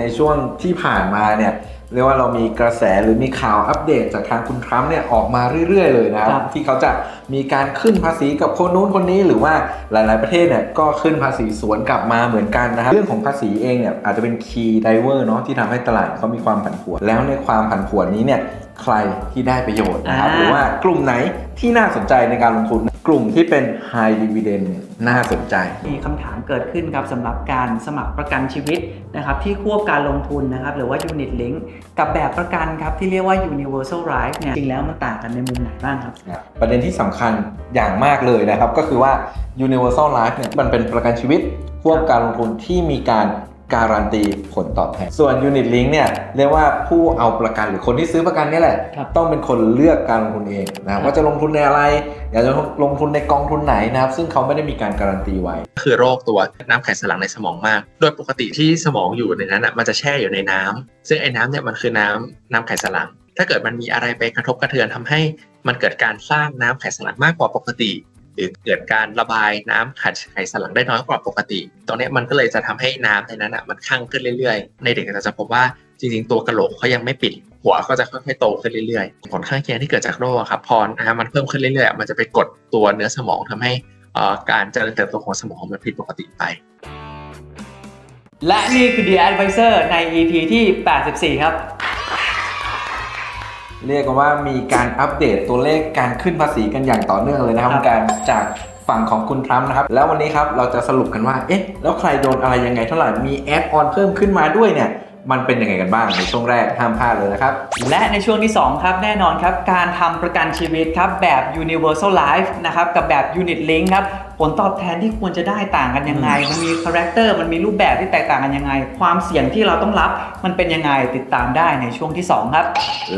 ในช่วงที่ผ่านมาเนี่ยเรียกว่าเรามีกระแสหรือมีข่าวอัปเดตจากทางคุณทรัมป์เนี่ยออกมาเรื่อย ๆ เลยนะครับครับ ที่เขาจะมีการขึ้นภาษีกับคนนู้นคนนี้หรือว่าหลายๆประเทศเนี่ยก็ขึ้นภาษีสวนกลับมาเหมือนกันนะครับ เรื่องของภาษีเองเนี่ยอาจจะเป็นคีย์ไดเวอร์เนาะที่ทำให้ตลาดเขามีความผันผวน แล้วในความผันผวนนี้เนี่ยใครที่ได้ประโยชน์นะครับอ่าหรือว่ากลุ่มไหนที่น่าสนใจในการลงทุนกลุ่มที่เป็น high dividend เนี่ยน่าสนใจ มีคำถามเกิดขึ้นครับสำหรับการสมัครประกันชีวิตนะครับที่ควบการลงทุนนะครับหรือว่า Unit Link กับแบบประกันครับที่เรียกว่า Universal Life เนี่ยจริงแล้วมันต่างกันในมุมไหนบ้างครับ ประเด็นที่สำคัญอย่างมากเลยนะครับ ก็คือว่า Universal Life เนี่ยมันเป็นประกันชีวิตควบการลงทุนที่มีการ การันตีผลตอบแทน ส่วน Unit Link เนี่ยเรียกว่าผู้เอาประกันหรือคนที่ซื้อประกันเนี่ยแหละ ครับต้องเป็นคนเลือกการลงทุนเองนะครับว่าจะลงทุนในอะไร อยากจะลงทุนในกองทุนไหนนะครับ ซึ่งเขาไม่ได้มีการการันตีไว้คือโรคตัวน้ำไขสันหลังในสมองมาก โดยปกติที่สมองอยู่ในนั้นอะมันจะแช่อยู่ในน้ำซึ่งไอ้น้ำเนี่ยมันคือน้ำน้ำไขสันหลัง ถ้าเกิดมันมีอะไรไปกระทบกระเทือนทำให้มันเกิดการสร้างน้ำไขสันหลังมากกว่าปกติ หรือเกิดการระบายน้ำขัดไขสันหลังได้น้อยกว่าปกติ ตรงนี้มันก็เลยจะทำให้น้ำในนั้นอะมันคั่งขึ้นเรื่อยๆ ในเด็กเราจะพบว่าจริงๆ ตัวกระโหลกเขายังไม่ปิด หัวก็จะค่อยๆโตขึ้นเรื่อยๆ ผลข้างเคียงที่เกิดจากโรคอะครับพอน้ำมันเพิ่มขึ้นเรื่อยๆ มันจะไปกดตัวเนื้อสมองทำให้อ่อการเจริญเติบโตของสมองมันผิดปกติไป และนี่คือ The Advisor ใน EP ที่ 84 ครับ เรียกกันว่ามีการอัปเดตตัวเลขการขึ้นภาษีกันอย่างต่อเนื่องเลยนะครับครับการจากฝั่งของคุณทรัมป์นะครับ แล้ววันนี้ครับเราจะสรุปกันว่า เอ๊ะ แล้วใครโดนอะไรยังไงเท่าไหร่ มีแอดออนเพิ่มขึ้นมาด้วยเนี่ย มันเป็นยังไงกันบ้างในช่วงแรกห้ามพลาดเลยนะครับ และในช่วงที่ 2 ครับแน่นอนครับ การทำประกันชีวิตครับแบบ Universal Life นะครับกับแบบ Unit Link ครับผลตอบแทนที่ควรจะได้ต่างกันยังไง มันมีคาแรคเตอร์ มันมีรูปแบบที่แตกต่างกันยังไง ความเสี่ยงที่เราต้องรับ มันเป็นยังไง ติดตามได้ในช่วงที่ 2 ครับ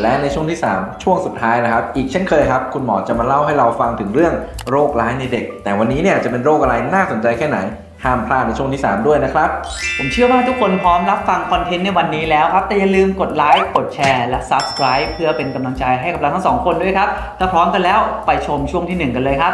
และในช่วงที่ 3 ช่วงสุดท้ายนะครับ อีกเช่นเคยครับ คุณหมอจะมาเล่าให้เราฟังถึงเรื่องโรคร้ายในเด็ก แต่วันนี้เนี่ยจะเป็นโรคอะไร น่าสนใจแค่ไหน ห้ามพลาดในช่วงที่ 3 ด้วยนะครับ ผมเชื่อว่าทุกคนพร้อมรับฟังคอนเทนต์ในวันนี้แล้วครับ แต่อย่าลืมกดไลค์ กดแชร์และ Subscribe เพื่อเป็นกำลังใจให้กับเราทั้งสองคนด้วยครับ ถ้าพร้อมกันแล้วไปชมช่วงทีหนึ่1 กันเลยครับ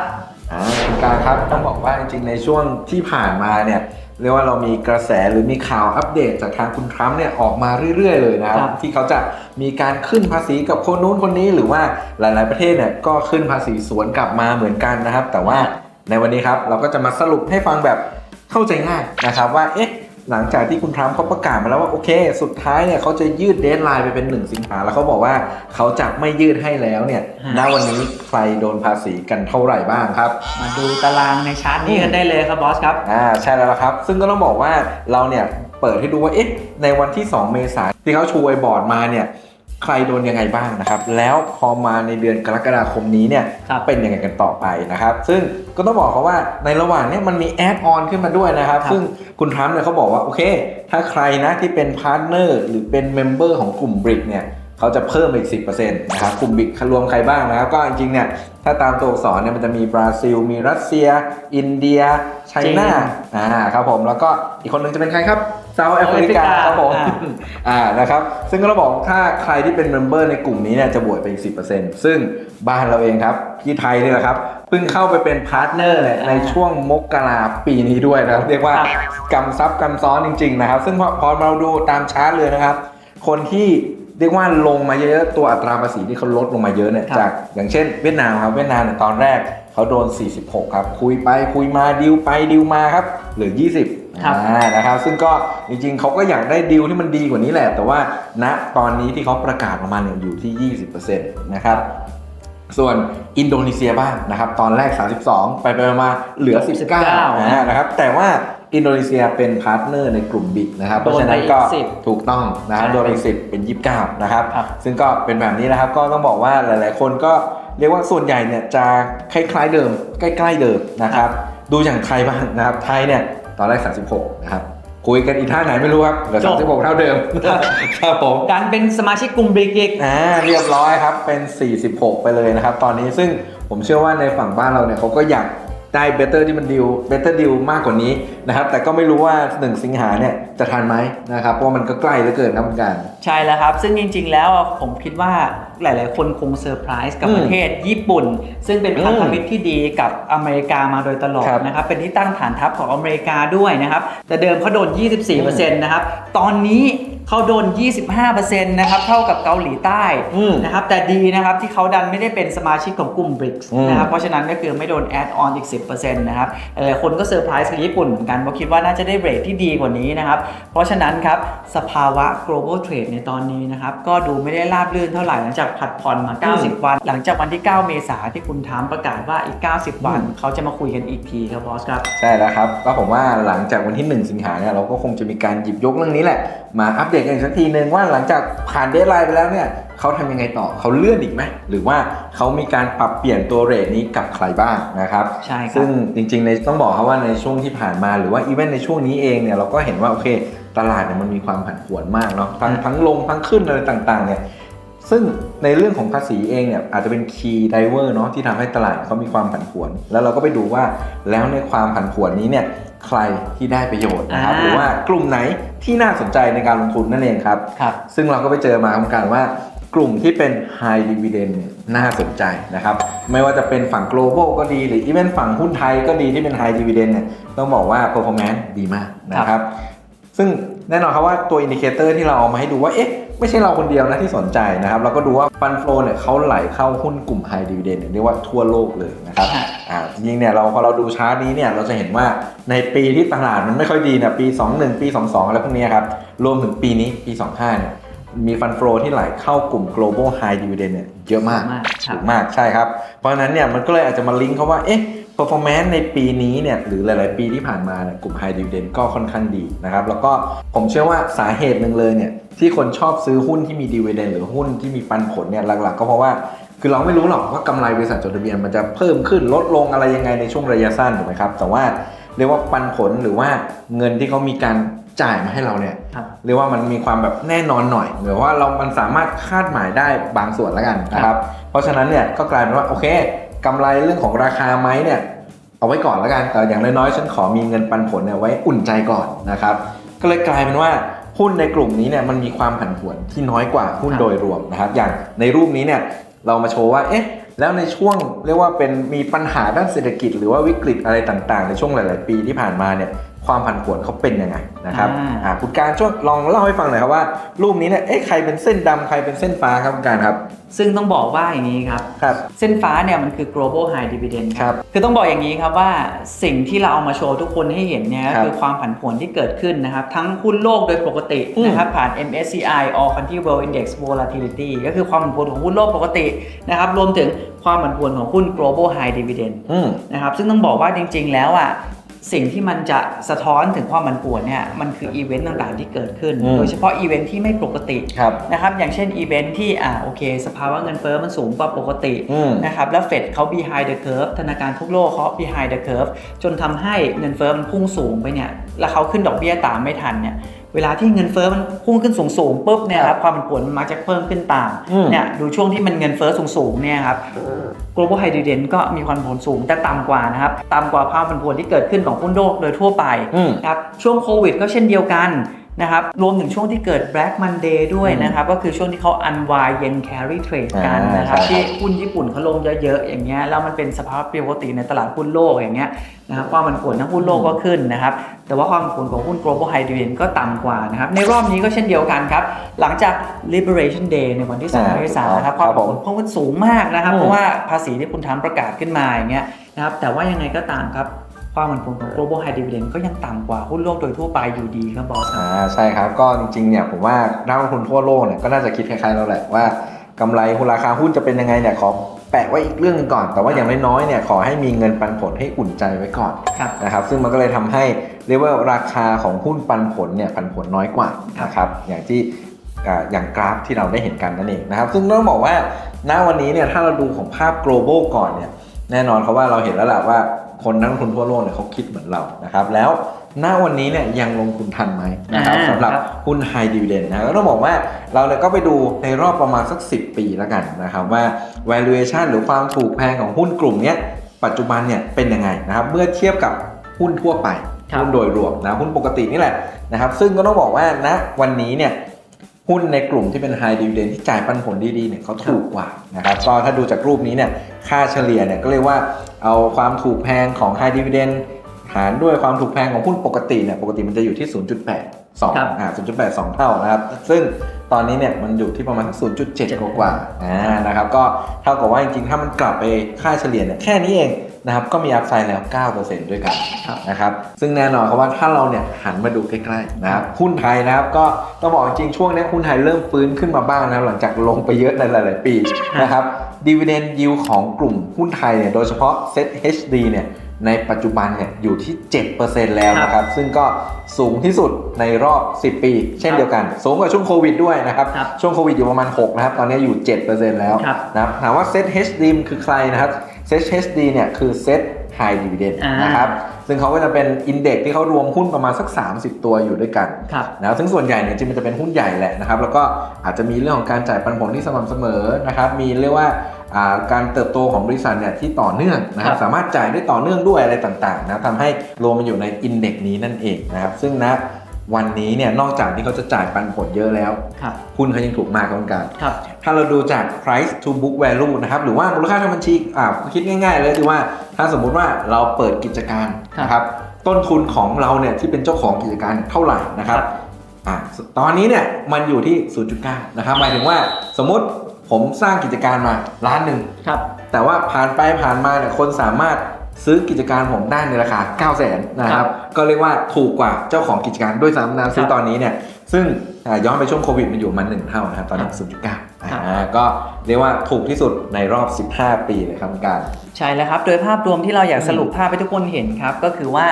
อ่าคุณการครับต้องบอกว่าจริงๆในช่วงที่ผ่านมาเนี่ยเรียกว่าเรามีกระแสหรือมีข่าวอัปเดตจากทางคุณทรัมป์เนี่ยออกมาเรื่อย ๆ เลยนะครับครับ ที่เขาจะมีการขึ้นภาษีกับคนนู้นคนนี้หรือว่าหลายๆประเทศเนี่ยก็ขึ้นภาษีสวนกลับมาเหมือนกันนะครับ แต่ว่าในวันนี้ครับเราก็จะมาสรุปให้ฟังแบบ เข้าใจง่ายนะครับว่าเอ๊ะหลังจากที่คุณทรัมป์เขาประกาศมาแล้วว่าโอเค สุดท้ายเนี่ยเขาจะยืดเดทไลน์ไปเป็น 1 สิงหาแล้วเขาบอกว่าเขาจะไม่ยืดให้แล้วเนี่ยฮะณวันนี้ใครโดนภาษีกันเท่าไหร่บ้างครับ มาดูตารางในชาร์ตนี้กันได้เลยครับบอสครับอ่าใช่แล้วละครับ ซึ่งก็ต้องบอกว่าเราเนี่ยเปิดให้ดูว่าเอ๊ะในวันที่ 2 เมษายนที่เขาชูไอ้บอร์ดมาเนี่ย ใครโดนยังไงบ้างนะครับ แล้วพอมาในเดือนกรกฎาคมนี้เนี่ยครับเป็นยังไงกันต่อไปนะครับ ซึ่งก็ต้องบอกเขาว่าในระหว่างเนี้มันมีแอดออนขึ้นมาด้วยนะครับครับ ซึ่งคุณทรัมป์เนี่ยเขาบอกว่า โอเค ถ้าใครนะที่เป็นพาร์ทเนอร์หรือเป็นเมมเบอร์ของกลุ่มบริกเนี่ยเขาจะเพิ่มอีก 10%นะครับกลุ่มบริกรวมใครบ้างนะครับ ก็จริงๆเนี่ยถ้าตามตัวอักษรเนี่ยมันจะมีบราซิล มีรัสเซีย อินเดียไชน่าอ่าครับผมแล้วก็อีกคนหนึงจะเป็นใครครับ เซาท์แอฟริกา Africa ครับผมอ่าอ่านะครับ ซึ่งก็เราบอกถ้าใครที่เป็นเมมเบอร์ในกลุ่มนี้เนี่ยจะบวกไปอีก10%ซึ่งบ้านเราเองครับ ที่ไทยนี่แหละครับเพิ่งเข้าไปเป็นพาร์ทเนอร์เนี่ยในช่วงมกราปีนี้ด้วยนะครับเรียกว่ากำซับกำซ้อนจริง ๆ นะครับ ซึ่งพอพอเราดูตามชาร์ตเลยนะครับ คนที่เรียกว่าลงมาเยอะๆตัวอัตราภาษีที่เขาลดลงมาเยอะเนี่ยครับจากอย่างเช่น เวียดนามครับเวียดนามเนี่ยตอนแรกเขาโดน 46 ครับ คุยไปคุยมาดิวไปดิวมาครับเหลือ 20 ครับอ่านะครับ ซึ่งก็จริงๆเขาก็อยากได้ดิวที่มันดีกว่านี้แหละ แต่ว่าณตอนนี้ที่เขาประกาศออกมาเนี่ยอยู่ที่ 20%นะครับส่วนอินโดนีเซียบ้างนะครับ ตอนแรก 32 ไปไปมาเหลือ 19 19อ่านะครับ แต่ว่าอินโดนีเซียเป็นพาร์ทเนอร์ในกลุ่มบิ๊กนะครับ เพราะฉะนั้นก็โดนไปอีก10ถูกต้องนะครับใช่โดนไปอีก10เป็น 29 นะครับครับ ซึ่งก็เป็นแบบนี้นะครับ ก็ต้องบอกว่าหลาย ๆ คนก็เรียกว่าส่วนใหญ่เนี่ยจะคล้าย ๆ เดิม ใกล้ ๆ เดิมนะครับ ดูอย่างไทยบ้างนะครับ ไทยเนี่ย ตอนแรก 36 นะครับ คุยกันอีกท่าไหนไม่รู้ครับเหลือจบ36 เท่าเดิม ครับผมการเป็นสมาชิกกลุ่มบริกิกอ่าเรียบร้อยครับ เป็น 46 ไปเลยนะครับ ตอนนี้ซึ่งผมเชื่อว่าในฝั่งบ้านเราเนี่ยเขาก็อยาก ได้เบเตอร์ที่มันดิวเบเตอร์ดิวมากกว่านี้นะครับแต่ก็ไม่รู้ว่า 1 สิงหาเนี่ยจะทันไหมนะครับเพราะว่ามันก็ใกล้เหลือเกินครับคุณการใช่แล้วครับ ซึ่งจริง ๆ แล้วอะผมคิดว่าหลาย ๆ คนคงเซอร์ไพรส์กับอืมประเทศญี่ปุ่น ซึ่งเป็นพันธอืมมิตรที่ดีกับอเมริกามาโดยตลอดครับนะครับเป็นที่ตั้งฐานทัพของอเมริกาด้วยนะครับแต่เดิมเขาโดน 24%นะครับตอนนี้ เขาโดน 25%นะครับ เท่ากับเกาหลีใต้อืมนะครับ แต่ดีนะครับที่เขาดันไม่ได้เป็นสมาชิกของกลุ่ม BRICS อืมนะครับ เพราะฉะนั้นก็คือไม่โดนแอดออนอีก 10%นะครับหลายๆคนก็เซอร์ไพรส์กับญี่ปุ่นเหมือนกันเพราะคิดว่าน่าจะได้เรทที่ดีกว่านี้นะครับ เพราะฉะนั้นครับ สภาวะ global trade ในตอนนี้นะครับ ก็ดูไม่ได้ราบรื่นเท่าไหร่หลังจากผัดผ่อนมา 90 วัน หลังจากวันที่ 9 เมษาที่คุณทามประกาศว่าอีก 90 วัน เขาจะมาคุยกันอีกทีครับบอสครับใช่แล้วครับก็ผมว่าหลังจากวันที่ 1 สิงหาเนี่ยเราก็คงจะมีการหยิบยกเรื่องนี้แหละมาอัปเดตกันอีกสักทีนึงว่าหลังจากผ่านเดทไลน์ไปแล้วเนี่ยเขาทำยังไงต่อเขาเลื่อนอีกไหมหรือว่าเขามีการปรับเปลี่ยนตัวเรทนี้กับใครบ้างนะครับใช่ครับซึ่งจริงๆในต้องบอกครับว่าในช่วงที่ผ่านมาหรือว่าอีเวนต์ในช่วงนี้เองเนี่ยเราก็เห็นว่าโอเคตลาดเนี่ยมันมีความผันผวนมากเนาะทั้งทั้งลงทั้งขึ้นอะไรต่างๆเนี่ย ซึ่งในเรื่องของภาษีเองเนี่ยอาจจะเป็นคีย์ไดเวอร์เนาะที่ทำให้ตลาดเขามีความผันผวน แล้วเราก็ไปดูว่าแล้วในความผันผวนนี้เนี่ยใครที่ได้ประโยชน์นะครับอ่าหรือว่ากลุ่มไหนที่น่าสนใจในการลงทุนนั่นเองครับครับซึ่งเราก็ไปเจอมาเหมือนกันว่ากลุ่มที่เป็น High Dividend เนี่ยน่าสนใจนะครับ ไม่ว่าจะเป็นฝั่ง global ก็ดี หรือ even ฝั่งหุ้นไทยก็ดีที่เป็น High Dividend เนี่ยต้องบอกว่า performance ดีมากนะครับ ซึ่งแน่นอนครับว่าตัวอินดิเคเตอร์ที่เราเอามาให้ดูว่า เอ๊ะ ไม่ใช่เราคนเดียวนะที่สนใจนะครับ เราก็ดูว่าฟันโฟเนี่ยเขาไหลเข้าหุ้นกลุ่ม High Dividend เนี่ยเรียกว่าทั่วโลกเลยนะครับค่ะอ่าจริงๆเนี่ยเราพอเราดูชาร์ตนี้เนี่ยเราจะเห็นว่าในปีที่ตลาดมันไม่ค่อยดีเนี่ยปี 21 ปี 22 อะไรพวกเนี้ยครับ รวมถึงปีนี้ปี 25 เนี่ยมีฟันโฟที่ไหลเข้ากลุ่ม global high dividend เนี่ยเยอะมากเยอะมากครับสูงมากใช่ครับ เพราะฉะนั้นเนี่ยมันก็เลยอาจจะมาลิงก์เขาว่า เอ๊ะ performance ในปีนี้เนี่ยหรือหลาย ๆ ปีที่ผ่านมาเนี่ยกลุ่ม high dividend ก็ค่อนข้างดีนะครับแล้วก็ผมเชื่อว่าสาเหตุหนึ่งเลยเนี่ยที่คนชอบซื้อหุ้นที่มี dividend หรือหุ้นที่มีปันผลเนี่ยหลัก ๆ ก็เพราะว่าคือเราไม่รู้หรอกว่ากำไรบริษัทจดทะเบียนมันจะเพิ่มขึ้นลดลงอะไรยังไงในช่วงระยะสั้นถูกไหมครับ แต่ว่าเรียกว่าปันผลหรือว่าเงินที่เขามีการจ่ายมาให้เราเนี่ยครับเรียกว่ามันมีความแบบแน่นอนหน่อยหรือว่าเรามันสามารถคาดหมายได้บางส่วนแล้วกันนะครับ เพราะฉะนั้นเนี่ยก็กลายเป็นว่าโอเค กำไรเรื่องของราคาไหมเนี่ยเอาไว้ก่อนแล้วกันแต่อย่างน้อยๆฉันขอมีเงินปันผลเนี่ยไว้อุ่นใจก่อนนะครับก็เลยกลายเป็นว่าหุ้นในกลุ่มนี้เนี่ยมันมีความผันผวนที่น้อยกว่าหุ้นโดยรวมนะครับ อย่างในรูปนี้เนี่ยเรามาโชว์ว่าเอ๊ะแล้วในช่วงเรียกว่าเป็นมีปัญหาด้านเศรษฐกิจ หรือว่าวิกฤตอะไรต่างๆ ในช่วงหลาย ๆ ปีที่ผ่านมาเนี่ย ความผันผวนเขาเป็นยังไงนะครับอ่าอ่าคุณการช่วยลองเล่าให้ฟังหน่อยครับว่า รูปนี้เนี่ยเอ๊ะใครเป็นเส้นดำใครเป็นเส้นฟ้าครับคุณการครับ ซึ่งต้องบอกว่าอย่างนี้ครับครับ เส้นฟ้าเนี่ยมันคือ global high dividend ครับคือต้องบอกอย่างนี้ครับว่าสิ่งที่เราเอามาโชว์ทุกคนให้เห็นเนี่ยครัก็บคือความผันผวนที่เกิดขึ้นนะครับทั้งหุ้นโลกโดยปกติอืมนะครับผ่าน MSCI All Country World Index Volatility ก็คือความผันผวนของหุ้นโลกปกตินะครับรวมถึงความผันผวนของหุ้น global high dividend อืมนะครับซึ่งต้องบอกว่าจริง ๆ แล้วอะ สิ่งที่มันจะสะท้อนถึงความผันผวนเนี่ยมันคืออีเวนต์ต่างๆที่เกิดขึ้น อืม โดยเฉพาะอีเวนต์ที่ไม่ปกติครับ นะครับอย่างเช่นอีเวนต์ที่อ่าโอเค สภาวะเงินเฟ้อมันสูงกว่าปกติ อืม นะครับแล้วเฟดเขา behind the curve ธนาคารทุกโลกเขา behind the curve จนทำให้เงินเฟ้อมันพุ่งสูงไปเนี่ยแล้วเขาขึ้นดอกเบี้ยตามไม่ทันเนี่ย เวลาที่เงินเฟ้อมันพุ่งขึ้นสูงสูงๆปุ๊บเนี่ยครับความผันผวนมันมักจะเพิ่มขึ้นตามอืมเนี่ยดูช่วงที่มันเงินเฟ้อสูงๆเนี่ยครับ global high dividend ก็มีความผันผวนสูงแต่ต่ำกว่านะครับต่ำกว่าความผันผวนที่เกิดขึ้นของหุ้นโลกโดยทั่วไปอืมครับช่วงโควิดก็เช่นเดียวกัน นะครับ รวมถึงช่วงที่เกิด Black Monday ด้วยนะครับ ก็คือช่วงที่เขา unwind yen carry trade กันอ่านนะครับใช่ครับ ที่หุ้นญี่ปุ่นเขาลงเยอะๆ อย่างเงี้ย แล้วมันเป็นสภาวะปกติในตลาดหุ้นโลกอย่างเงี้ยนะครับความผันผวนทั้งหุ้นโลกก็ขึ้นนะครับ แต่ว่าความผันผวนของหุ้น global high dividend ก็ต่ำกว่านะครับ ในรอบนี้ก็เช่นเดียวกันครับ หลังจาก liberation day ในวันที่2อ่าเมษายนนะครับคครัวาบมผันผวนเพิ่มขึ้นสูงมากนะครับอืมเพราะว่าภาษีที่คุณทำประกาศขึ้นมาอย่างเงี้ยนะครับ แต่ว่ายังไงก็ตามครับ ความผันผวนของ global high dividend ก็ยังต่ำกว่าหุ้นโลกโดยทั่วไปอยู่ดีครับบอสครับอ่าใช่ครับก็จริงๆเนี่ยผมว่านักลงทุนทั่วโลกเนี่ยก็น่าจะคิดคล้ายๆเราแหละว่ากำไรหุ้นราคาหุ้นจะเป็นยังไงเนี่ยขอแปะไว้อีกเรื่องหนึงก่อน แต่ว่าอย่างน้อยๆเนี่ยขอให้มีเงินปันผลให้อุ่นใจไว้ก่อนนะครับซึ่งมันก็เลยทำให้เรียกว่าราคาของหุ้นปันผลเนี่ยปันผลน้อยกว่านะครับอย่างที่อ่าอย่างกราฟที่เราได้เห็นกันนั่นเองนะครับซึ่งต้องบอกว่าณวันนี้เนี่ยถ้าเราดูของภาพ global ก่อนเนี่ยแน่นอนเขาว่าเราเห็นแล้วแหละว่า คนนักลงทุนทั่วโลกเนี่ยเขาคิดเหมือนเรานะครับแล้วณวันนี้เนี่ยยังลงทุนทันไหมนะครับอ่าสำหรับครับหุ้น High Dividend นะก็ต้องบอกว่าเราเนี่ยก็ไปดูในรอบประมาณสัก 10 ปีแล้วกันนะครับว่า valuation หรือความถูกแพงของหุ้นกลุ่มเนี้ยปัจจุบันเนี่ยเป็นยังไงนะครับเมื่อเทียบกับหุ้นทั่วไปครับหุ้นโดยรวมนะหุ้นปกตินี่แหละนะครับซึ่งก็ต้องบอกว่าณวันนี้เนี่ยหุ้นในกลุ่มที่เป็น High Dividend ที่จ่ายปันผลดีๆเนี่ยเขาถูกกว่านะครับก็ถ้าดูจากรูปนี้เนี่ย ค่าเฉลี่ยเนี่ยก็เรียกว่าเอาความถูกแพงของ High Dividend หารด้วยความถูกแพงของหุ้นปกติเนี่ยปกติมันจะอยู่ที่ 0.8ครับ2อ่า0.82 เท่านะครับ ซึ่งตอนนี้เนี่ยมันอยู่ที่ประมาณ0.7 กว่าๆอ่านะครับก็เท่ากับว่าจริงๆ ถ้ามันกลับไปค่าเฉลี่ยเนี่ยแค่นี้เอง นะครับก็มีอัพไซด์แล้ว 9%ด้วยกันครับนะครับซึ่งแน่นอนครับว่าถ้าเราเนี่ยหันมาดูใกล้ๆนะครับหุ้นไทยนะครับก็ต้องบอกจริงๆช่วงนี้หุ้นไทยเริ่มฟื้นขึ้นมาบ้างนะครับหลังจากลงไปเยอะในหลายๆปีนะครับดีเวเดนยิวของกลุ่มหุ้นไทยเนี่ยโดยเฉพาะ Set HD เนี่ยในปัจจุบันเนี่ยอยู่ที่ 7%แล้วนะครับ ซึ่งก็สูงที่สุดในรอบ 10 ปี เช่นเดียวกัน สูงกว่าช่วงโควิดด้วยนะครับครับช่วงโควิดอยู่ประมาณ 6 นะครับ ตอนนี้อยู่ 7%แล้วครับนะครับถามว่า Set HD มันคือใครนะครับ Set HD เนี่ยคือ Set High Dividend อ่านนะครับซึ่งเขาก็จะเป็นอินเด็กที่เขารวมหุ้นประมาณสัก 30 ตัวอยู่ด้วยกันครับนะครับซึ่งส่วนใหญ่เนี่ยจริงๆมันจะเป็นหุ้นใหญ่แหละนะครับ แล้วก็อาจจะมีเรื่องของการจ่ายปันผลที่สม่ำเสมอนะครับ มีเรียกว่าอ่าการเติบโตของบริษัทเนี่ยที่ต่อเนื่องนะครับครับสามารถจ่ายได้ต่อเนื่องด้วยอะไรต่างๆนะครับทำให้รวมมันอยู่ในอินเด็กนี้นั่นเองนะครับซึ่งณ วันนี้เนี่ยนอกจากที่เขาจะจ่ายปันผลเยอะแล้วครับหุ้นเขายังถูกมากครับคุณการครับถ้าเราดูจาก price to book value นะครับหรือว่ามูลค่าทางบัญชีอ่าคิดง่ายๆ เลยคือว่าถ้าสมมุติว่าเราเปิดกิจการครับนะครับต้นทุนของเราเนี่ยที่เป็นเจ้าของกิจการเท่าไหร่นะครับครับอ่าตอนนี้เนี่ยมันอยู่ที่ 0.9 นะครับหมายถึงว่าสมมติผมสร้างกิจการมาล้านหนึ่งครับแต่ว่าผ่านไปผ่านมาเนี่ยคนสามารถ ซื้อกิจการผมได้ในราคา 9 0 0 0 0นนะคครัรับบก็เรียกว่าถูกกว่าเจ้าของกิจการด้วยซ้ำนะซื้อครับตอนนี้เนี่ย ซึ่งอ่าย้อนไปช่วงโควิดมันอยู่มา1เท่านะครับ ตอนนี้0.9ครับอ่าก็เรียกว่าถูกที่สุดในรอบ 15 ปีเลยครับคุณการ ใช่แล้วครับ โดยภาพรวมที่เราอยากสรุปภาพให้ทุกคนเห็นครับ ก็คือว่า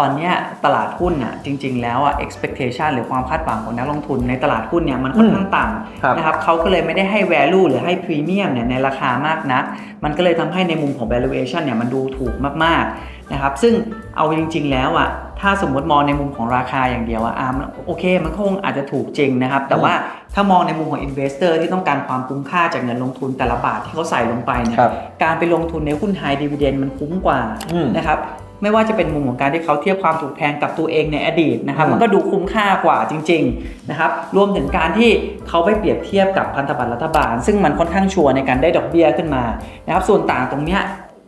ตอนเนี้ยตลาดหุ้นอะจริง ๆ แล้วอะ expectation หรือความคาดหวังของนักลงทุนในตลาดหุ้นเนี่ยมันค่อนข้างต่ครับำนะครับเขาก็เลยไม่ได้ให้ value หรือให้ premium เนี่ยในราคามากนัก มันก็เลยทำให้ในมุมของ valuation เนี่ยมันดูถูกมากๆนะครับซึ่งเอาจริง ๆ แล้วอะถ้าสมมติมองในมุมของราคาอย่างเดียวอะอะมันโอเค มันคงอาจจะถูกจริงนะครับ แต่ว่าถ้ามองในมุมของ investor ที่ต้องการความคุ้มค่าจากเงินลงทุนแต่ละบาทที่เขาใส่ลงไปเนี่ยครับการไปลงทุนในหุ้น high dividend มันคุ้มกว่าอืมนะครับ ไม่ว่าจะเป็นมุมของการที่เขาเทียบความถูกแพงกับตัวเองในอดีตนะครับอืมมันก็ดูคุ้มค่ากว่าจริงๆนะครับ รวมถึงการที่เขาไปเปรียบเทียบกับพันธบัตรรัฐบาล ซึ่งมันค่อนข้างชัวร์ในการได้ดอกเบี้ยขึ้นมานะครับ ส่วนต่างตรงเนี้ย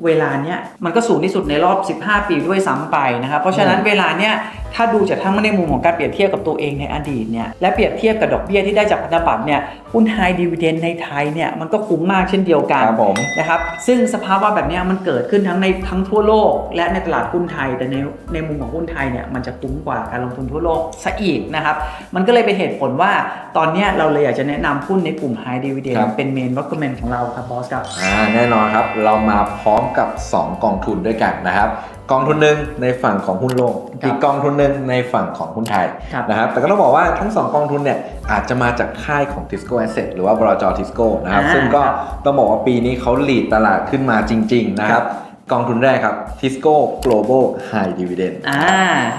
เวลาเนี้ยมันก็สูงที่สุดในรอบ 15 ปีด้วยซ้ำไปนะครับ เพราะฉะนั้นเวลาเนี้ยถ้าดูจากทั้งในมุมของการเปรียบเทียบกับตัวเองในอดีตเนี่ยและเปรียบเทียบกับดอกเบี้ยที่ได้จากพันธบัตรเนี่ยหุ้น high dividend ในไทยเนี่ยมันก็คุ้มมากเช่นเดียวกันครับผมนะครับซึ่งสภาวะแบบเนี้ยมันเกิดขึ้นทั้งในทั้งทั่วโลก และในตลาดหุ้นไทย แต่ในในมุมของหุ้นไทยเนี่ยมันจะคุ้มกว่าการลงทุนทั่วโลกซะอีกนะครับมันก็เลยเป็นเหตุผลว่าตอนเนี้ยเราเลยอยากจะแนะนำหุ้นในกลุ่ม High Dividend ครับเป็น Main Recommend ของเราครับบอสครับอ่าแน่นอนครับเรามาพร้อมกับ 2 กองทุนด้วยกันนะครับ กองทุนหนึ่งในฝั่งของหุ้นโลกครับอีกกองทุนหนึ่งในฝั่งของหุ้นไทยครับนะครับแต่ก็ต้องบอกว่าทั้ง 2 กองทุนเนี่ยอาจจะมาจากค่ายของ Tisco Asset หรือว่าบลจ Tisco นะครับอ่าซึ่งก็ครับต้องบอกว่าปีนี้เขาหลีดตลาดขึ้นมาจริง ๆ นะครับ กองทุนแรกครับ Tisco Global High Dividend อ่า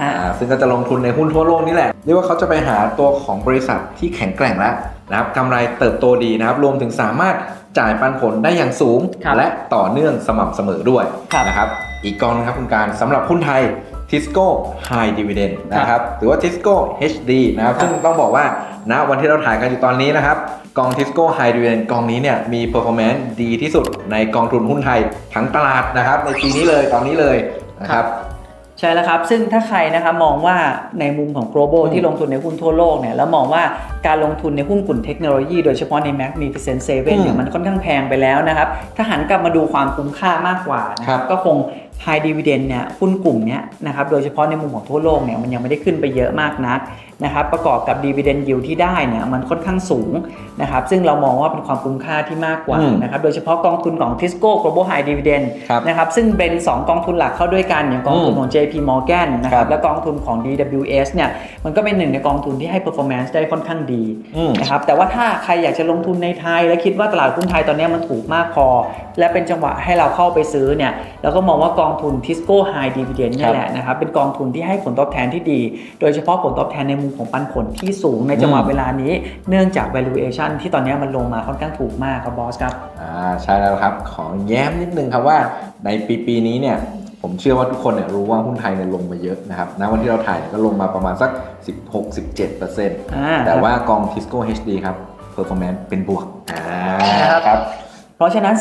ฮะ อ่าซึ่งก็จะลงทุนในหุ้นทั่วโลกนี่แหละ เรียกว่าเขาจะไปหาตัวของบริษัทที่แข็งแกร่งแล้วนะครับกำไรเติบโตดีนะครับ รวมถึงสามารถจ่ายปันผลได้อย่างสูง ครับและต่อเนื่องสม่ำเสมอด้วยครับ นะครับ อีกกองนึงครับคุณการสำหรับหุ้นไทย Tisco High Dividend นะครับหรือว่า Tisco HD นะครับครับซึ่งต้องบอกว่าณวันที่เราถ่ายกันอยู่ตอนนี้นะครับ กอง Tisco High Dividend กองนี้เนี่ยมี performance ดีที่สุดในกองทุนหุ้นไทยทั้งตลาดนะครับ ในปีนี้เลยตอนนี้เลยนะครับใช่แล้วครับ ซึ่งถ้าใครนะครับมองว่าในมุมของ global อืมที่ลงทุนในหุ้นทั่วโลกเนี่ยแล้วมองว่าการลงทุนในหุ้นกลุ่มเทคโนโลยีโดยเฉพาะใน Magnificent Seven เนี่ยมันค่อนข้างแพงไปแล้วนะครับ ถ้าหันกลับมาดูความคุ้มค่ามากกว่านะคครัรับบก็คง High Dividend เนี่ยหุ้นกลุ่มเนี้ยนะครับโดยเฉพาะในมุมของทั่วโลกเนี่ยมันยังไม่ได้ขึ้นไปเยอะมากนักนะครับประกอบกับ Dividend Yield ที่ได้เนี่ยมันค่อนข้างสูงนะครับซึ่งเรามองว่าเป็นความคุ้มค่าที่มากกว่าอืมนะครับโดยเฉพาะกองทุนของ Tisco Global High Dividend ครับนะครับซึ่งเป็น 2 กองทุนหลักเข้าด้วยกันอย่างกองทุนอืมของ JP Morgan นะคครัรับบและกองทุนของ DWS เนี่ยมันก็เป็นหนึ่งในกองทุนที่ให้ performance ได้ค่อนข้างดีอืมนะครับแต่ว่าถ้าใครอยากจะลงทุนในไทย และคิดว่าตลาดหุ้นไทยตอนนี้มันถูกมากพอ และเป็นจังหวะให้เราเข้าไปซื้อเนี่ยเราก็มองว่ากองทุน Tisco High Dividend นี่แหละนะครับเป็นกองทุนที่ให้ผลตอบแทนที่ดี โดยเฉพาะผลตอบแทนในมุมของปันผลที่สูงในจังหวะอืมเวลานี้ เนื่องจาก valuation ที่ตอนนี้มันลงมาค่อนข้างถูกมากครับบอสครับอ่าใช่แล้วครับขอแย้มนิดนึงครับว่าในปีปีนี้เนี่ยผมเชื่อว่าทุกคนเนี่ยรู้ว่าหุ้นไทยเนี่ยลงมาเยอะนะครับณวันที่เราถ่ายเนี่ยก็ลงมาประมาณสัก 16-17%อ่าแต่ว่ากอง Tisco HD ครับ performance เป็นบวกอ่าครับครับ เพราะฉะนั้น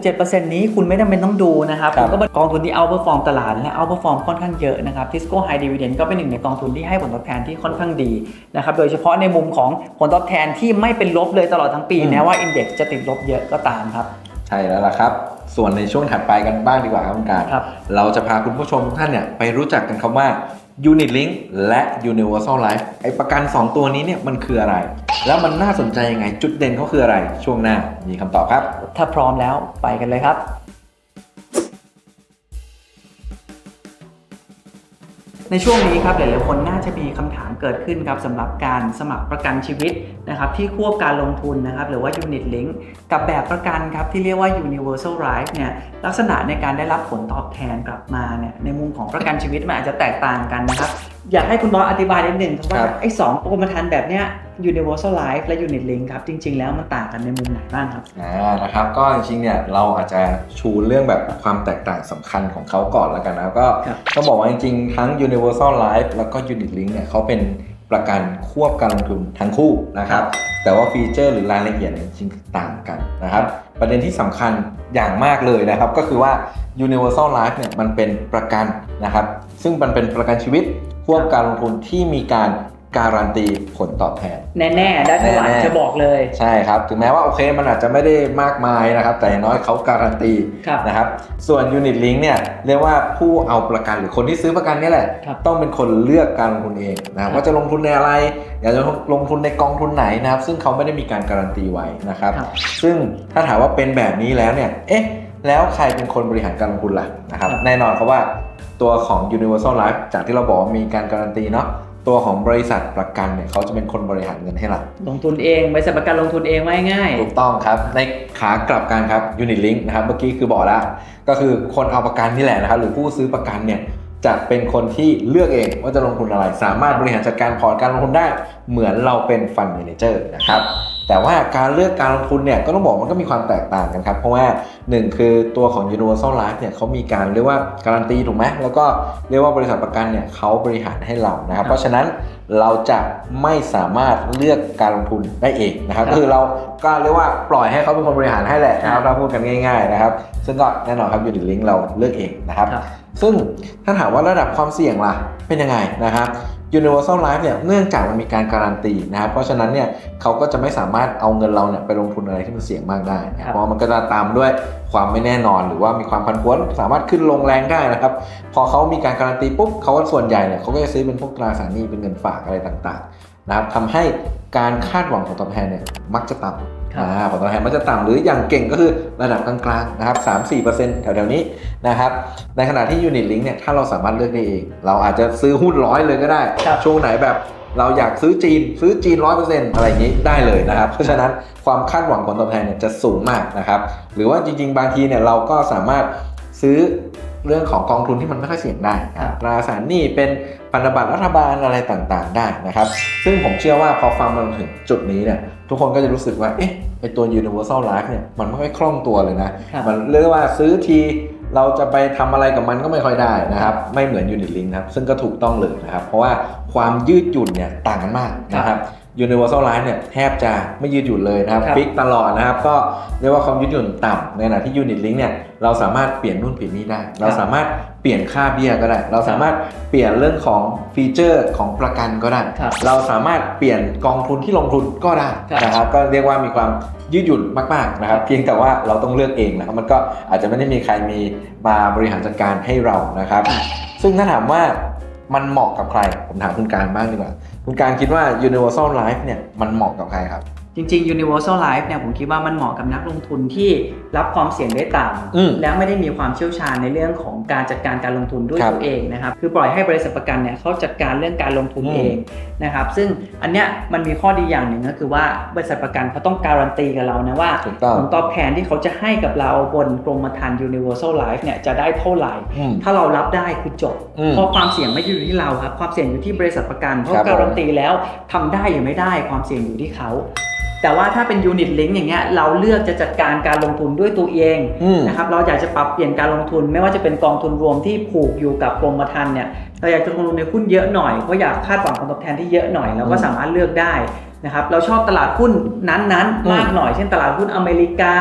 16-17%นี้คุณไม่จำเป็นต้องดูนะครับครับคุณก็เป็นกองทุนที่เอาเปอร์ฟอร์มตลาดและเอาเปอร์ฟอร์มค่อนข้างเยอะนะครับ Tisco High Dividend ก็เป็นหนึ่งในกองทุนที่ให้ผลตอบแทนที่ค่อนข้างดีนะครับโดยเฉพาะในมุมของผลตอบแทนที่ไม่เป็นลบเลยตลอดทั้งปีอืมแม้ว่า Index จะติดลบเยอะก็ตามครับใช่แล้วล่ะครับ ส่วนในช่วงถัดไปกันบ้างดีกว่าครับคุณการครับเราจะพาคุณผู้ชมทุกท่านเนี่ยไปรู้จักกันคำว่า Unit Link และ Universal Life ไอประกัน 2 ตัวนี้เนี่ยมันคืออะไร แล้วมันน่าสนใจยังไงจุดเด่นเขาคืออะไรช่วงหน้ามีคำตอบครับ ถ้าพร้อมแล้วไปกันเลยครับ ในช่วงนี้ครับหลายๆคนน่าจะมีคำถามเกิดขึ้นครับสำหรับการสมัครประกันชีวิตนะครับที่ควบการลงทุนนะครับหรือว่า Unit Link กับแบบประกันครับที่เรียกว่า Universal Life เนี่ยลักษณะในการได้รับผลตอบแทนกลับมาเนี่ยในมุมของประกันชีวิตมันอาจจะแตกต่างกันนะครับ อยากให้คุณบอสอธิบายนิดหนึ่งครับว่าครับไอ้สองกรมธรรม์แบบเนี้ย Universal Life และ Unit Link ครับ จริง ๆ แล้วมันต่างกันในมุมไหนบ้างครับอ่านะครับ ก็จริงๆเนี่ยเราอาจจะชูเรื่องแบบความแตกต่างสำคัญของเขาก่อนแล้วกันนะครับก็ครับต้องบอกว่าจริง ๆ ทั้ง Universal Life แล้วก็ Unit Link เนี่ยเขาเป็นประกันควบการลงทุนทั้งคู่นะครับ แต่ว่าฟีเจอร์หรือรายละเอียดเนี่ยจริงๆต่างกันนะครับ ประเด็นที่สำคัญอย่างมากเลยนะครับ ก็คือว่า Universal Life เนี่ยมันเป็นประกันนะครับ ซึ่งมันเป็นประกันชีวิต ควบการลงทุนที่มีการการันตีผลตอบแทน แน่ๆ ได้เท่าไหร่แน่ๆจะบอกเลย ใช่ครับ ถึงแม้ว่าโอเคมันอาจจะไม่ได้มากมายนะครับ แต่อย่างน้อยเขาการันตีครับนะครับ ส่วน Unit Link เนี่ยเรียกว่าผู้เอาประกันหรือคนที่ซื้อประกันเนี่ยแหละครับต้องเป็นคนเลือกการลงทุนเองนะครับครับว่าจะลงทุนในอะไร อยากจะลงทุนในกองทุนไหนนะครับ ซึ่งเขาไม่ได้มีการการันตีไว้นะครับครับซึ่งถ้าถามว่าเป็นแบบนี้แล้วเนี่ย เอ๊ะ แล้วใครเป็นคนบริหารการลงทุนล่ะนะครับครับแน่นอนครับว่า ตัวของ Universal Life จากที่เราบอกว่ามีการการันตีเนาะตัวของบริษัทประกันเนี่ยเขาจะเป็นคนบริหารเงินให้เราลงทุนเองบริษัทประกันลงทุนเองไม่ง่ายถูกต้องครับ ในขากลับกันครับ Unit Link นะครับเมื่อกี้คือบอกแล้ว ก็คือคนเอาประกันนี่แหละนะครับหรือผู้ซื้อประกันเนี่ยจะเป็นคนที่เลือกเองว่าจะลงทุนอะไร สามารถบริหารจัดการพอร์ตการลงทุนได้ เหมือนเราเป็นฟัน d ม a เจอร์นะครับ แต่ว่าการเลือกการลงทุนเนี่ยก็ต้องบอกมันก็มีความแตกต่างกันครับ เพราะว่า 1 คือตัวของ Universal Life เนี่ยเขามีการเรียกว่าการันตีถูกไหมแล้วก็เรียกว่าบริษัทประกันเนี่ยเขาบริหารให้เรานะครับครับเพราะฉะนั้นเราจะไม่สามารถเลือกการลงทุนได้เองนะครับครับ ก็คือเราก็เรียกว่าปล่อยให้เขาเป็นคนบริหารให้แหละนะครับครับถ้าพูดกันง่าย ๆนะครับ ซึ่งก็แน่นอนครับ Unit Link เราเลือกเองนะครับครับ ซึ่งถ้าถามว่าระดับความเสี่ยงล่ะเป็นยังไงนะครับ Universal Life เนี่ยเนื่องจากมันมีการการันตีนะครับเพราะฉะนั้นเนี่ยเขาก็จะไม่สามารถเอาเงินเราเนี่ยไปลงทุนอะไรที่มันเสี่ยงมากได้นะเพราะมันก็จะตามด้วยความไม่แน่นอน หรือว่ามีความพันผวนสามารถขึ้นลงแรงได้นะครับ พอเขามีการการันตีปุ๊บเขาก็ส่วนใหญ่เนี่ยเขาก็จะซื้อเป็นพวกตราสารหนี้เป็นเงินฝากอะไรต่างๆนะครับทำให้การคาดหวังผลตอบแทนเนี่ยมักจะต่ำ อ่าผลตอบแทนมันจะต่ำหรืออย่างเก่งก็คือระดับกลางๆนะครับ3-4%แถวๆนี้นะครับในขณะที่ Unit Link เนี่ยถ้าเราสามารถเลือกได้เอง เราอาจจะซื้อหุ้นร้อยเลยก็ได้ครับช่วงไหนแบบเราอยากซื้อจีนซื้อจีน100%อะไรอย่างนี้ได้เลยนะครับ เพราะฉะนั้นความคาดหวังผลตอบแทนเนี่ยจะสูงมากนะครับ หรือว่าจริง ๆ บางทีเนี่ยเราก็สามารถซื้อเรื่องของกองทุนที่มันไม่ค่อยเสี่ยงได้นะครับตราสารหนี้เป็นพันธบัตรรัฐบาลอะไรต่างๆ ได้นะครับ ซึ่งผมเชื่อว่าพอฟังมาถึงจุดนี้เนี่ยทุกคนก็จะรู้สึกว่า เอ๊ะ ไอตัว Universal Life เนี่ยมันไม่ค่อยคล่องตัวเลยนะครับมันเรียกว่าซื้อทีเราจะไปทำอะไรกับมันก็ไม่ค่อยได้นะครับ ไม่เหมือน Unit Link นะครับ ซึ่งก็ถูกต้องเลยนะครับ เพราะว่า ความยืดหยุ่นเนี่ยต่างกันมากนะครับ Universal Life เนี่ยแทบจะไม่ยืดหยุ่นเลยนะครับครับฟิกตลอดนะครับก็เรียกว่าความยืดหยุ่นต่ำในขณะที่ Unit Link เนี่ยเราสามารถเปลี่ยนนู่นเปลี่ยนนี่ได้ เราสามารถเปลี่ยนค่าเบี้ยก็ได้ เราสามารถเปลี่ยนเรื่องของฟีเจอร์ของประกันก็ได้ครับเราสามารถเปลี่ยนกองทุนที่ลงทุนก็ได้ครับนะครับก็เรียกว่ามีความยืดหยุ่นมากๆนะครับเพียงแต่ว่าเราต้องเลือกเองนะครับมันก็อาจจะไม่ได้มีใครมีมาบริหารจัดการให้เรานะครับ ซึ่งถ้าถามว่า มันเหมาะกับใคร ผมถามคุณการบ้างดีกว่า คุณการคิดว่า Universal Life เนี่ยมันเหมาะกับใครครับ จริงๆ Universal Life เนี่ยผมคิดว่ามันเหมาะกับนักลงทุนที่รับความเสี่ยงได้ต่อืมำและไม่ได้มีความเชี่ยวชาญในเรื่องของการจัดการการลงทุนด้วยครับตัวเองนะครับคือปล่อยให้บริษัทประกันเนี่ยเขาจัดการเรื่องการลงทุนอืมเองนะครับซึ่งอันเนี้ยมันมีข้อดีอย่างหนึ่งก็คือว่าบริษัทประกันเขาต้องการันตีกับเรานะว่าถูกต้องผลตอบแทนที่เขาจะให้กับเราบนกรมธรรม์ Universal Life เนี่ยจะได้เท่าไหร่อืมถ้าเรารับได้คือจบอืมเพราะความเสี่ยงไม่ได้อยู่ที่เราครับความเสี่ยงอยู่ที่บริษัทประกันเพราะครับผมการันตีแล้วทำได้หรือไม่ได้ความเสี่ยงอยู่ที่เขา แต่ว่าถ้าเป็นยูนิตลิงอย่างเงี้ยเราเลือกจะจัดการการลงทุนด้วยตัวเองอืม นะครับเราอยากจะปรับเปลี่ยนการลงทุน ไม่ว่าจะเป็นกองทุนรวมที่ผูกอยู่กับกรมธรรม์เนี่ยเราอยากจะลงทุนในหุ้นเยอะหน่อยเพราะอยากคาดหวังผลตอบแทนที่เยอะหน่อยเราก็อืมสามารถเลือกได้นะครับเราชอบตลาดหุ้นนั้นอืม ๆมากหน่อย เช่นตลาดหุ้นอเมริกา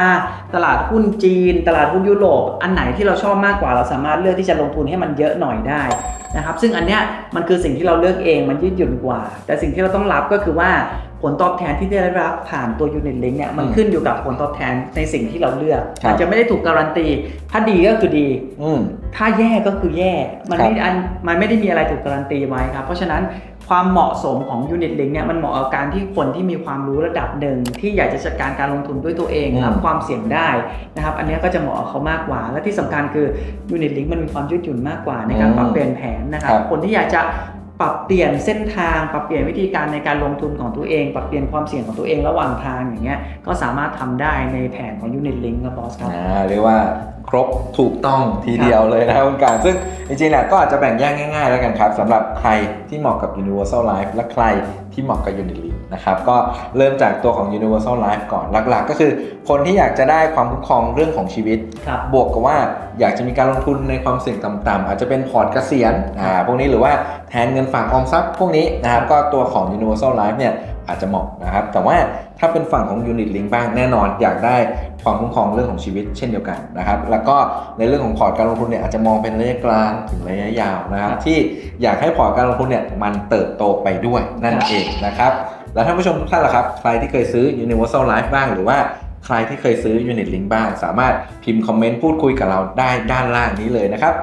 ตลาดหุ้นจีน ตลาดหุ้นยุโรปอันไหนที่เราชอบมากกว่าเราสามารถเลือกที่จะลงทุนให้มันเยอะหน่อยได้ นะครับซึ่งอันเนี้ยมันคือสิ่งที่เราเลือกเองมันยืดหยุ่นกว่า แต่สิ่งที่เราต้องรับก็คือว่า ผลตอบแทนที่ได้รับผ่านตัว Unit Link เนี่ยมันอืมขึ้นอยู่กับผลตอบแทนในสิ่งที่เราเลือกครับอาจจะไม่ได้ถูกการันตี ถ้าดีก็คือดีอืมถ้าแย่ก็คือแย่มันไม่อันมันไม่ได้มีอะไรถูกการันตีไว้ครับเพราะฉะนั้นความเหมาะสมของ Unit Link เนี่ยมันเหมาะกับการที่คนที่มีความรู้ระดับหนึ่งที่อยากจะจัดการการลงทุนด้วยตัวเองอืมรับความเสี่ยงได้นะครับอันเนี้ยก็จะเหมาะกับเขามากกว่า และที่สำคัญคือ Unit Link มันมีความยืดหยุ่นมากกว่าในการปรับเปลี่ยนแผนนะครับครับคนที่อยากจะ ปรับเปลี่ยนเส้นทาง ปรับเปลี่ยนวิธีการในการลงทุนของตัวเอง ปรับเปลี่ยนความเสี่ยงของตัวเองระหว่างทางอย่างเงี้ยก็สามารถทำได้ในแผนของยูนิตลิงครับบอสครับอ่าเรียกว่าครบถูกต้องทีเดียวเลยนะครับคุณการซึ่งจริงๆเนี่ยก็อาจจะแบ่งแยกง่ายๆ แล้วกันครับสำหรับใครที่เหมาะกับ Universal Life และใครที่เหมาะกับ Unilink นะครับก็เริ่มจากตัวของ Universal Life ก่อนหลักๆ ก็คือคนที่อยากจะได้ความคุ้มครองเรื่องของชีวิตครับบวกกับว่าอยากจะมีการลงทุนในความเสี่ยงต่ำๆอาจจะเป็นพอร์ตเกษียณอ่าพวกนี้หรือว่าแทนเงินฝากออมทรัพย์พวกนี้นะครับก็ตัวของ Universal Life เนี่ยอาจจะเหมาะนะครับ แต่ว่าถ้าเป็นฝั่งของ Unit Link บ้างแน่นอน อยากได้ความคุ้มครองเรื่องของชีวิตเช่นเดียวกันนะครับ แล้วก็ในเรื่องของพอร์ตการลงทุนเนี่ยอาจจะมองเป็นระยะกลางถึงระยะยาวนะครับครับที่อยากให้พอร์ตการลงทุนเนี่ยมันเติบโตไปด้วยนั่นเองนะครับ แล้วท่านผู้ชมทุกท่านล่ะครับ ใครที่เคยซื้อ Universal Life บ้างหรือว่าใครที่เคยซื้อ Unit Link บ้าง สามารถพิมพ์คอมเมนต์พูดคุยกับเราได้ด้านล่างนี้เลยนะครับ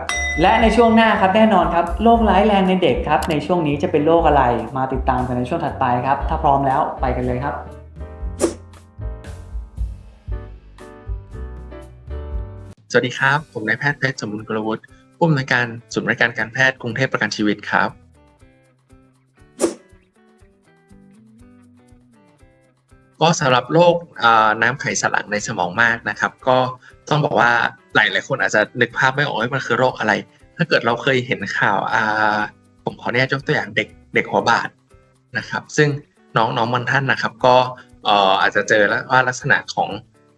และในช่วงหน้าครับแน่นอนครับโรคร้ายแรงในเด็กครับ ในช่วงนี้จะเป็นโรคอะไรมาติดตามกันในช่วงถัดไปครับ ถ้าพร้อมแล้วไปกันเลยครับ สวัสดีครับ ผมนายแพทย์เพชรสมบูรณ์กลวุฒิผู้อำนวยการศูนย์บริการการแพทย์กรุงเทพประกันชีวิตครับ ก็สำหรับโรคน้ำไขสันหลังในสมองมากนะครับ ก็ต้องบอกว่าหลายหลายคนอาจจะนึกภาพไม่ออกว่ามันคือโรคอะไร ถ้าเกิดเราเคยเห็นข่าวผมขออนุญาตยกตัวอย่างเด็กเด็กหัวบาดนะครับ ซึ่งน้องน้องมันท่านนะครับ ก็อาจจะเจอแล้วว่าลักษณะของ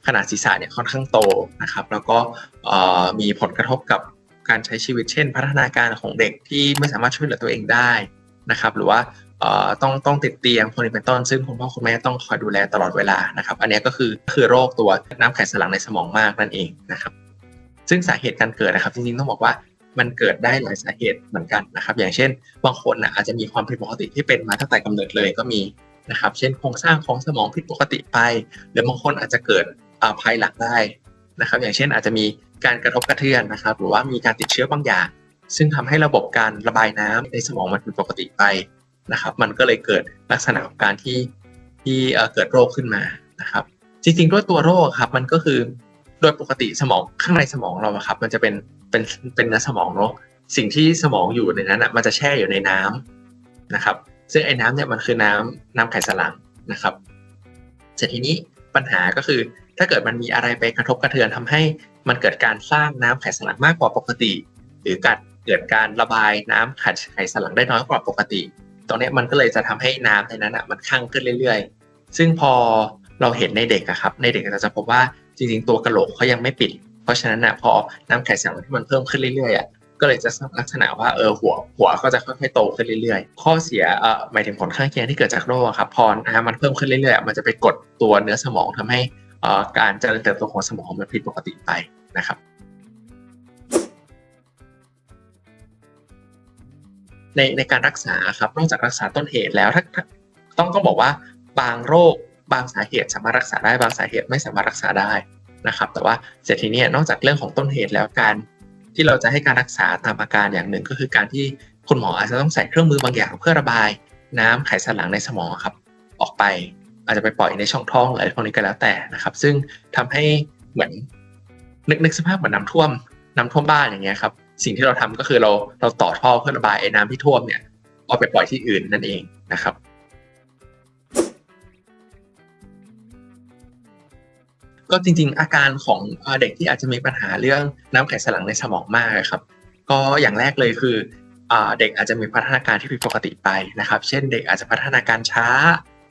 ขนาดศีรษะเนี่ยค่อนข้างโตนะครับ แล้วก็มีผลกระทบกับการใช้ชีวิตเช่น พัฒนาการของเด็กที่ไม่สามารถช่วยเหลือตัวเองได้นะครับ หรือว่า ต้องต้องติดเตียงพวกนี้เป็นต้นซึ่งคุณพ่อคุณแม่ต้องคอยดูแลตลอดเวลานะครับ อันนี้ก็คือคือโรคตัวน้ำไขสันหลังในสมองมากนั่นเองนะครับ ซึ่งสาเหตุการเกิดนะครับจริงๆต้องบอกว่ามันเกิดได้หลายสาเหตุเหมือนกันนะครับ อย่างเช่น บางคนอาจจะมีความผิดปกติที่เป็นมาตั้งแต่กำเนิดเลยก็มีนะครับ เช่นโครงสร้างของสมองผิดปกติไป หรือบางคนอาจจะเกิดภายหลังได้นะครับ อย่างเช่นอาจจะมีการกระทบกระเทือนนะครับ หรือว่ามีการติดเชื้อบางอย่าง ซึ่งทำให้ระบบการระบายน้ำในสมองมันผิดปกติไป นะครับ มันก็เลยเกิดลักษณะของการที่ที่เกิดโรคขึ้นมานะครับ จริงๆด้วยตัวโรคครับมันก็คือโดยปกติสมองข้างในสมองเราครับ มันจะเป็นเป็นเป็นเนื้อสมองเนาะสิ่งที่สมองอยู่ในนั้นอะมันจะแช่อยู่ในน้ำนะครับ ซึ่งไอ้น้ำเนี่ยมันคือน้ำน้ำไขสันหลังนะครับเสร็จทีนี้ปัญหาก็คือ ถ้าเกิดมันมีอะไรไปกระทบกระเทือนทำให้มันเกิดการสร้างน้ำไขสันหลังมากกว่าปกติ หรือการเกิดการระบายน้ำไขสันหลังได้น้อยกว่าปกติ ตรงนี้มันก็เลยจะทำให้น้ำในนั้นอะมันคั่งขึ้นเรื่อย ๆ ซึ่งพอเราเห็นในเด็กอะครับ ในเด็กเราจะพบว่าจริงๆ ตัวกระโหลกเขายังไม่ปิด เพราะฉะนั้นอะพอน้ำไขสันหลที่มันเพิ่มขึ้นเรื่อยๆอะก็เลยจะลักษณะว่าเออหัวหัวก็จะค่อยๆโตขึ้นเรื่อยๆ ข้อเสียเอ่อหมายถึงผลข้างเคียงที่เกิดจากโรคครับพอน้ำมันเพิ่มขึ้นเรื่อยๆ มันจะไปกดตัวเนื้อสมองทำให้อ่อการเจริญเติบโตของสมองมันผิดปกติไปนะครับ ในในการรักษาครับนอกจากรักษาต้นเหตุแล้วถ้าต้องต้องบอกว่าบางโรคบางสาเหตุสามารถรักษาได้บางสาเหตุไม่สามารถรักษาได้นะครับ แต่ว่าเสร็จทีเนี้ยนอกจากเรื่องของต้นเหตุแล้วการที่เราจะให้การรักษาตามอาการอย่างหนึ่งก็คือการที่คุณหมออาจจะต้องใส่เครื่องมือบางอย่างเพื่อระบายน้ำไขสันหลังในสมองครับ ออกไปอาจจะไปปล่อยในช่องท้องหรืออะไรพวกนี้ก็แล้วแต่นะครับ ซึ่งทำให้เหมือนนึกนึกสภาพเหมือนน้ำท่วมน้ำท่วมบ้านอย่างเงี้ยครับ สิ่งที่เราทำก็คือเราเราต่อท่อเพื่อระบายไอ้น้ำที่ท่วมเนี่ยออกไปปล่อยที่อื่นนั่นเองนะครับก็จริงๆ อาการของเด็กที่อาจจะมีปัญหาเรื่องน้ำไขสันหลังในสมองมากครับ ก็อย่างแรกเลยคือเด็กอาจจะมีพัฒนาการที่ผิดปกติไปนะครับ เช่น เด็กอาจจะพัฒนาการช้า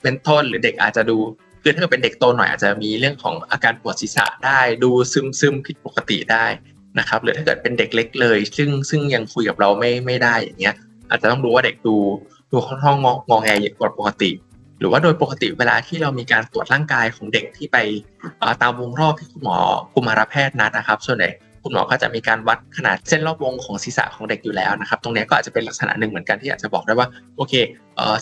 เป็นต้นหรือเด็กอาจจะดูคือถ้าเป็นเด็กโตหน่อยอาจจะมีเรื่องของอาการปวดศีรษะได้ ดูซึมซึมผิดปกติได้ นะครับหรือถ้าเกิดเป็นเด็กเล็กเลย ซึ่งซึ่งยังคุยกับเราไม่ไม่ได้อย่างเงี้ย อาจจะต้องดูว่าเด็กดูดูค่อนข้างงองแงเยอะกว่าปกติ หรือว่าโดยปกติเวลาที่เรามีการตรวจร่างกายของเด็กที่ไปตามวงรอบที่คุณหมอกุมารแพทย์นัดนะครับ ส่วนใหญ่คุณหมอก็จะมีการวัดขนาดเส้นรอบวงของศีรษะของเด็กอยู่แล้วนะครับ ตรงนี้ก็อาจจะเป็นลักษณะหนึ่งเหมือนกันที่อาจจะบอกได้ว่าโอเค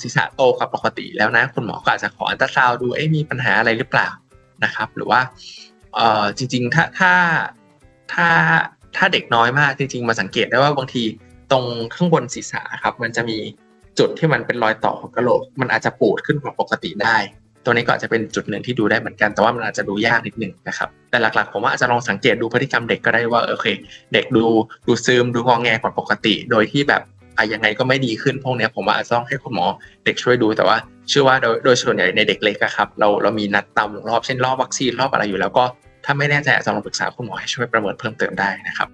ศีรษะโตกว่าปกติแล้วนะ คุณหมอก็อาจจะขออันตราซาวดูเอ๊ะมีปัญหาอะไรหรือเปล่านะครับ หรือว่าจริงๆถ้าถ้า ถ้าถ้าเด็กน้อยมากจริง ๆ มาสังเกตได้ว่าบางทีตรงข้างบนศีรษะครับ มันจะมีจุดที่มันเป็นรอยต่อของกระโหลก มันอาจจะปูดขึ้นกว่าปกติได้ ตัวนี้ก็อาจจะเป็นจุดหนึ่งที่ดูได้เหมือนกัน แต่ว่ามันอาจจะดูยากนิดหนึ่งนะครับ แต่หลักๆ ผมว่าอาจจะลองสังเกตดูพฤติกรรมเด็กก็ได้ว่าโอเค เด็กดูดูซึมดูงอแงกว่าปกติ โดยที่แบบอะยังไงก็ไม่ดีขึ้นพวกนี้ผมว่าอาจจะต้องให้คุณหมอเด็กช่วยดูแต่ว่า เชื่อว่าโดยโดยส่วนใหญ่ในเด็กเล็กครับเราเรามีนัดตามวงรอบเช่นรอบวัคซีนรอบอะไรอยู่แล้วก็ ถ้าไม่แน่ใจอาจจะลองปรึกษาคุณหมอให้ช่วยประเมินเพิ่มเติมได้นะครับ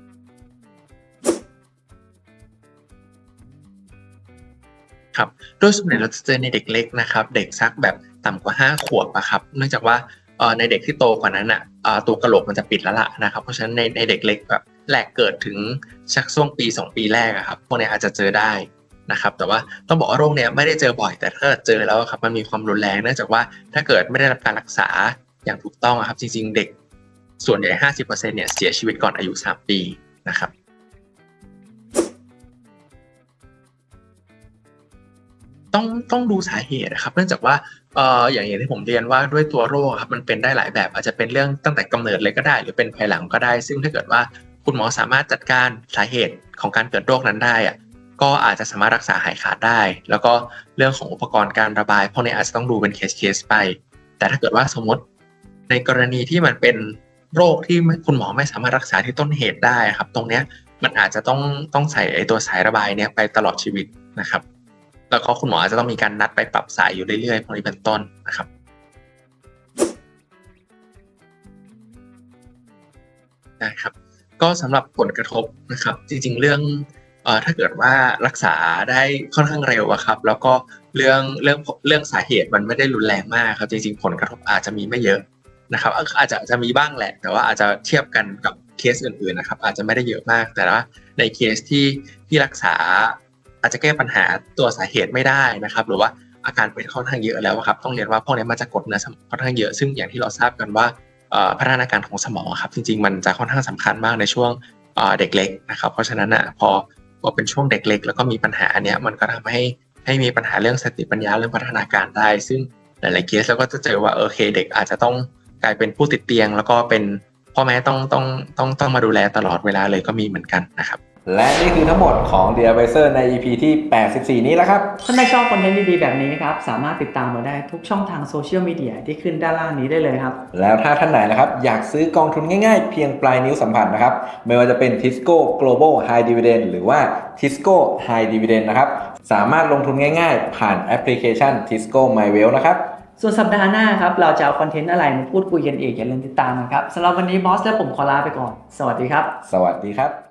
ครับโดยส่วนใหญ่เราจะเจอในเด็กเล็กนะครับ เด็กสักแบบต่ำกว่า 5 ขวบอะครับ เนื่องจากว่าในเด็กที่โตกว่านั้นอะตัวกระโหลกมันจะปิดแล้วล่ะนะครับ เพราะฉะนั้นในในเด็กเล็กแบบแรกเกิดถึงชักช่วงปี 2 ปีแรกอะครับพวกนี้อาจจะเจอได้นะครับ แต่ว่าต้องบอกว่าโรคเนี้ยไม่ได้เจอบ่อย แต่ถ้าเจอแล้วครับมันมีความรุนแรงเนื่องจากว่าถ้าเกิดไม่ได้รับการรักษาอย่างถูกต้องอะครับ จริง ๆ เด็ก ส่วนใหญ่ 50%เนี่ยเสียชีวิตก่อนอายุ 3 ปีนะครับต้องต้องดูสาเหตุนะครับ เนื่องจากว่าเอ่ออย่างอย่างที่ผมเรียนว่าด้วยตัวโรคครับมันเป็นได้หลายแบบ อาจจะเป็นเรื่องตั้งแต่กำเนิดเลยก็ได้ หรือเป็นภายหลังก็ได้ ซึ่งถ้าเกิดว่าคุณหมอสามารถจัดการสาเหตุของการเกิดโรคนั้นได้อะก็อาจจะสามารถรักษาหายขาดได้ แล้วก็เรื่องของอุปกรณ์การระบายพวกนี้อาจจะต้องดูเป็นเคสเคสไป แต่ถ้าเกิดว่าสมมติในกรณีที่มันเป็น โรคที่คุณหมอไม่สามารถรักษาที่ต้นเหตุได้ครับ ตรงเนี้ยมันอาจจะต้องต้องใส่ไอตัวสายระบายเนี้ยไปตลอดชีวิตนะครับ แล้วก็คุณหมออาจจะต้องมีการนัดไปปรับสายอยู่เรื่อยๆพวกนี้เป็นต้นนะครับนะครับ ก็สำหรับผลกระทบนะครับ จริงๆ เรื่องเอ่อถ้าเกิดว่ารักษาได้ค่อนข้างเร็วอะครับ แล้วก็เรื่องเรื่องเรื่องสาเหตุมันไม่ได้รุนแรงมากครับ จริงๆ ผลกระทบอาจจะมีไม่เยอะ นะครับอาจจะจะมีบ้างแหละ แต่ว่าอาจจะเทียบกันกับเคสอื่นๆนะครับ อาจจะไม่ได้เยอะมาก แต่ว่าในเคสที่ที่รักษาอาจจะแก้ปัญหาตัวสาเหตุไม่ได้นะครับ หรือว่าอาการเป็นค่อนข้างเยอะแล้วครับต้องเรียนว่าพวกนี้มันจะกดเนื้อสมองค่อนข้างเยอะซึ่งอย่างที่เราทราบกันว่าพัฒนาการของสมองครับ จริง ๆ มันจะค่อนข้างสำคัญมากในช่วงเด็กเล็กนะครับ เพราะฉะนั้นอะพอพอเป็นช่วงเด็กเล็ก แล้วก็มีปัญหาอันเนี้ยมันก็ทำให้ให้มีปัญหาเรื่องสติปัญญาเรื่องพัฒนาการได้ ซึ่งหลายๆเคสเราก็จะเจอว่าโอเคเด็กอาจจะต้อง กลายเป็นผู้ติดเตียง แล้วก็เป็นพ่อแม่ต้องต้องต้องต้องมาดูแลตลอดเวลาเลยก็มีเหมือนกันนะครับ และนี่คือทั้งหมดของ The Advisor ใน EP ที่ 84 นี้แล้วครับ ถ้าไม่ชอบคอนเทนต์ดีๆ แบบนี้ครับ สามารถติดตามเราได้ทุกช่องทางโซเชียลมีเดียที่ขึ้นด้านล่างนี้ได้เลยครับ แล้วถ้าท่านไหนนะครับ อยากซื้อกองทุนง่ายๆ เพียงปลายนิ้วสัมผัสนะครับ ไม่ว่าจะเป็น Tisco Global High Dividend หรือว่า Tisco High Dividend นะครับสามารถลงทุนง่ายๆ ผ่านแอปพลิเคชัน Tisco MyWealth นะครับ ส่วนสัปดาห์หน้าครับ เราจะเอาคอนเทนต์อะไรมาพูดคุยกันอีกอย่าลืมติดตามนะครับสำหรับวันนี้บอสและผมขอลาไปก่อน สวัสดีครับ สวัสดีครับ